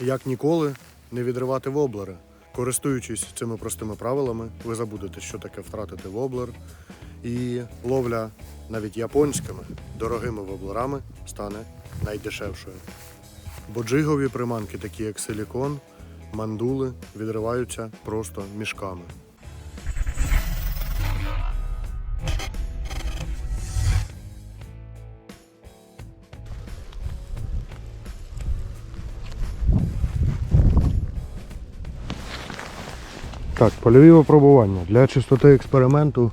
Як ніколи не відривати воблери. Користуючись цими простими правилами, ви забудете, що таке втратити воблер. І ловля навіть японськими дорогими воблерами стане найдешевшою. Бо джигові приманки, такі як силікон, мандули, відриваються просто мішками. Так, польові випробування. Для чистоти експерименту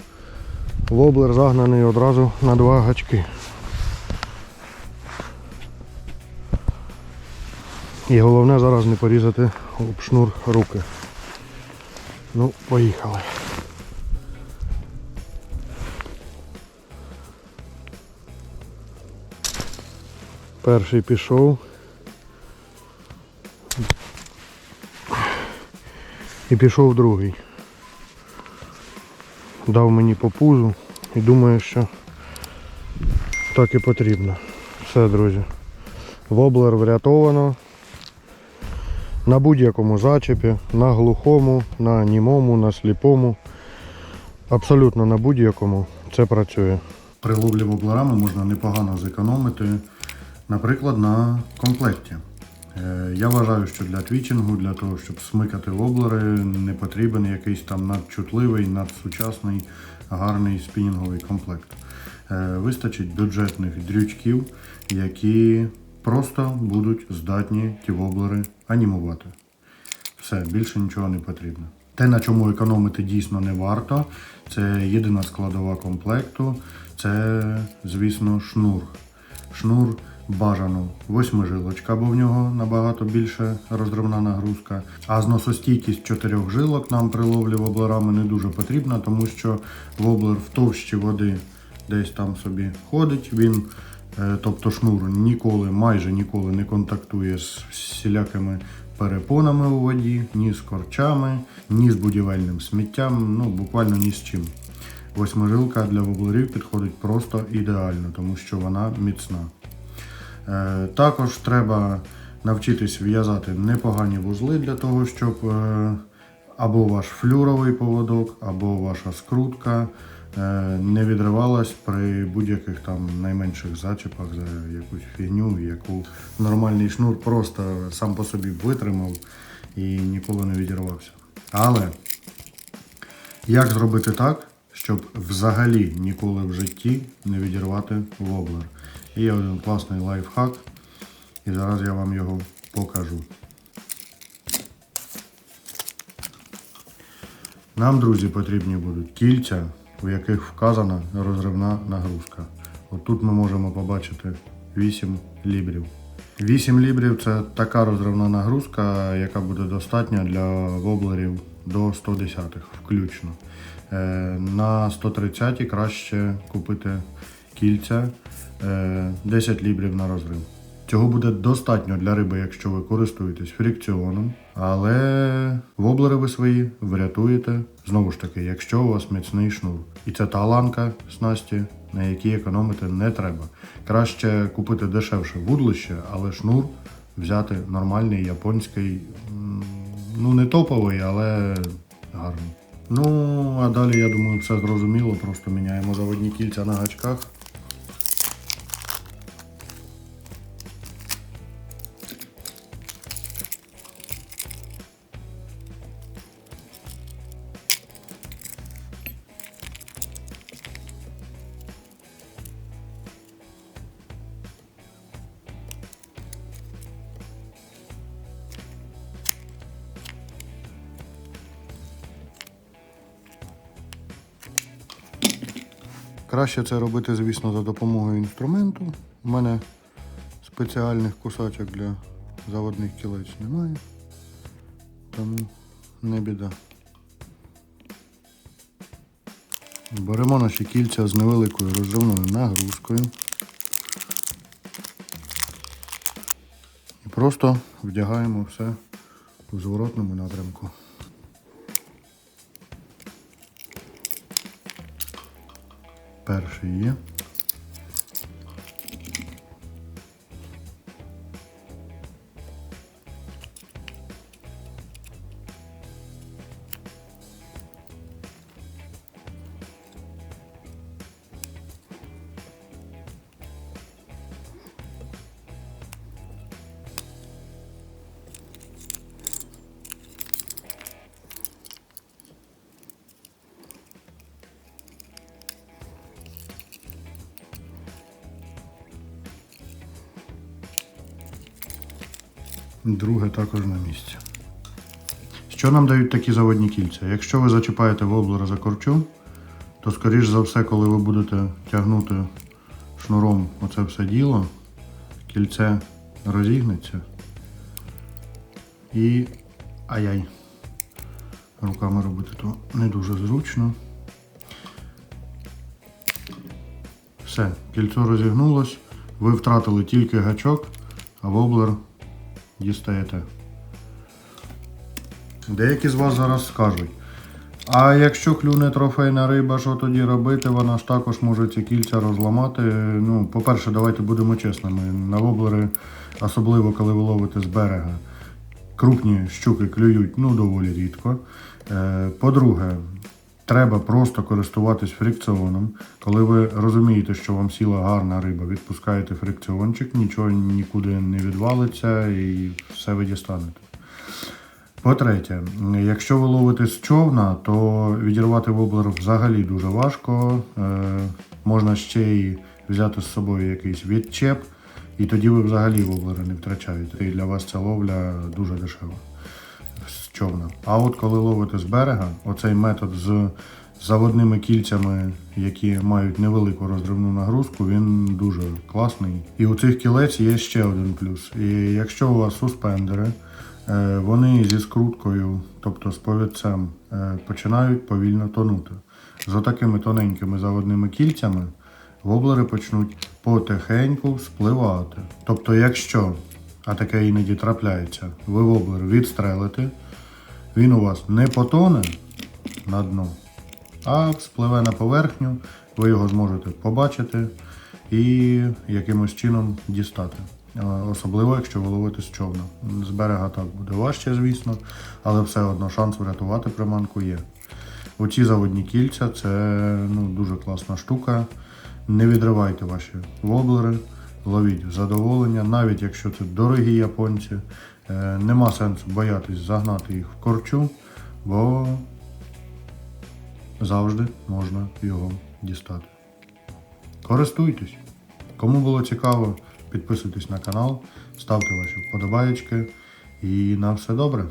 воблер загнаний одразу на два гачки. І головне зараз не порізати об шнур руки. Ну, поїхали. Перший пішов. І пішов другий. Дав мені по пузу і думаю, що так і потрібно. Все, друзі. Воблер врятовано. На будь-якому зачепі, на глухому, на німому, на сліпому. Абсолютно на будь-якому це працює. При ловлі воблерами можна непогано зекономити, наприклад, на комплекті. Е, Я вважаю, що для твічингу, для того, щоб смикати воблери, не потрібен якийсь там надчутливий, надсучасний, гарний спінінговий комплект. Е, Вистачить бюджетних дрючків, які просто будуть здатні ті воблери анімувати. Все, більше нічого не потрібно. Те, на чому економити дійсно не варто, це єдина складова комплекту, це, звісно, шнур. Шнур бажано восьмижилочка, бо в нього набагато більше розривна нагрузка. А зносостійкість чотирьох жилок нам при ловлі воблерами не дуже потрібна, тому що воблер в товщі води десь там собі ходить. Він, е, тобто шнур, ніколи, майже ніколи не контактує з всілякими перепонами у воді, ні з корчами, ні з будівельним сміттям, ну буквально ні з чим. Восьмижилка для воблерів підходить просто ідеально, тому що вона міцна. Е, Також треба навчитись в'язати непогані вузли для того, щоб е, або ваш флюровий поводок, або ваша скрутка е, не відривалась при будь-яких там найменших зачепах за якусь фігню, яку нормальний шнур просто сам по собі витримав і ніколи не відірвався. Але як зробити так, щоб взагалі ніколи в житті не відірвати воблер? Є один класний лайфхак, і зараз я вам його покажу. Нам, друзі, потрібні будуть кільця, у яких вказана розривна нагрузка. От тут ми можемо побачити 8 лібрів. 8 лібрів це така розривна нагрузка, яка буде достатня для воблерів до 110 включно. Е, На 130 краще купити кільця е, 10 лібрів на розрив. Цього буде достатньо для риби, якщо ви користуєтесь фрикціоном, але воблери ви свої врятуєте знову ж таки, якщо у вас міцний шнур. І це та ланка снасті, на якій економити не треба. Краще купити дешевше вудлище, але шнур взяти нормальний японський, ну не топовий, але гарний. Ну, а далі, я думаю, все зрозуміло, просто міняємо заводні кільця на гачках. Краще це робити, звісно, за допомогою інструменту. У мене спеціальних кусачок для заводних кілець немає, тому не біда. Беремо наші кільця з невеликою розривною нагрузкою. І просто вдягаємо все у зворотному напрямку. Перший Друге також на місці. Що нам дають такі заводні кільця? Якщо ви зачіпаєте воблера за корчу, то скоріш за все, коли ви будете тягнути шнуром оце все діло, кільце розігнеться і ай-яй. Руками робити то не дуже зручно. Все, кільцо розігнулось, ви втратили тільки гачок, а воблер дістаєте. Деякі з вас зараз скажуть. А якщо клюне трофейна риба, що тоді робити? Вона ж також може ці кільця розламати. Ну, по-перше, давайте будемо чесними. На воблери, особливо коли ви ловите з берега, крупні щуки клюють ну, доволі рідко. Е, По-друге, треба просто користуватись фрикціоном. Коли ви розумієте, що вам сіла гарна риба, відпускаєте фрикціончик, нічого нікуди не відвалиться і все ви дістанете. По-третє, якщо ви ловите з човна, то відірвати воблер взагалі дуже важко. Е, можна ще й взяти з собою якийсь відчеп, і тоді ви взагалі воблери не втрачаєте. І для вас ця ловля дуже дешева човна. А от коли ловите з берега, оцей метод з заводними кільцями, які мають невелику розривну нагрузку, він дуже класний. І у цих кілець є ще один плюс. І якщо у вас суспендери, е, вони зі скруткою, тобто з повідцем, е, починають повільно тонути. З отакими тоненькими заводними кільцями воблери почнуть потихеньку спливати. Тобто, якщо, а таке іноді трапляється, ви воблер відстрелите, він у вас не потоне на дно, а спливе на поверхню, ви його зможете побачити і якимось чином дістати. Е, Особливо, якщо ви ловите з човна. З берега так буде важче, звісно, але все одно шанс врятувати приманку є. Оці заводні кільця це ну, дуже класна штука. Не відривайте ваші воблери, ловіть задоволення, навіть якщо це дорогі японці. Е, Нема сенсу боятись загнати їх в корчу, бо завжди можна його дістати. Користуйтесь. Кому було цікаво, підписуйтесь на канал, ставте ваші вподобаєчки і на все добре.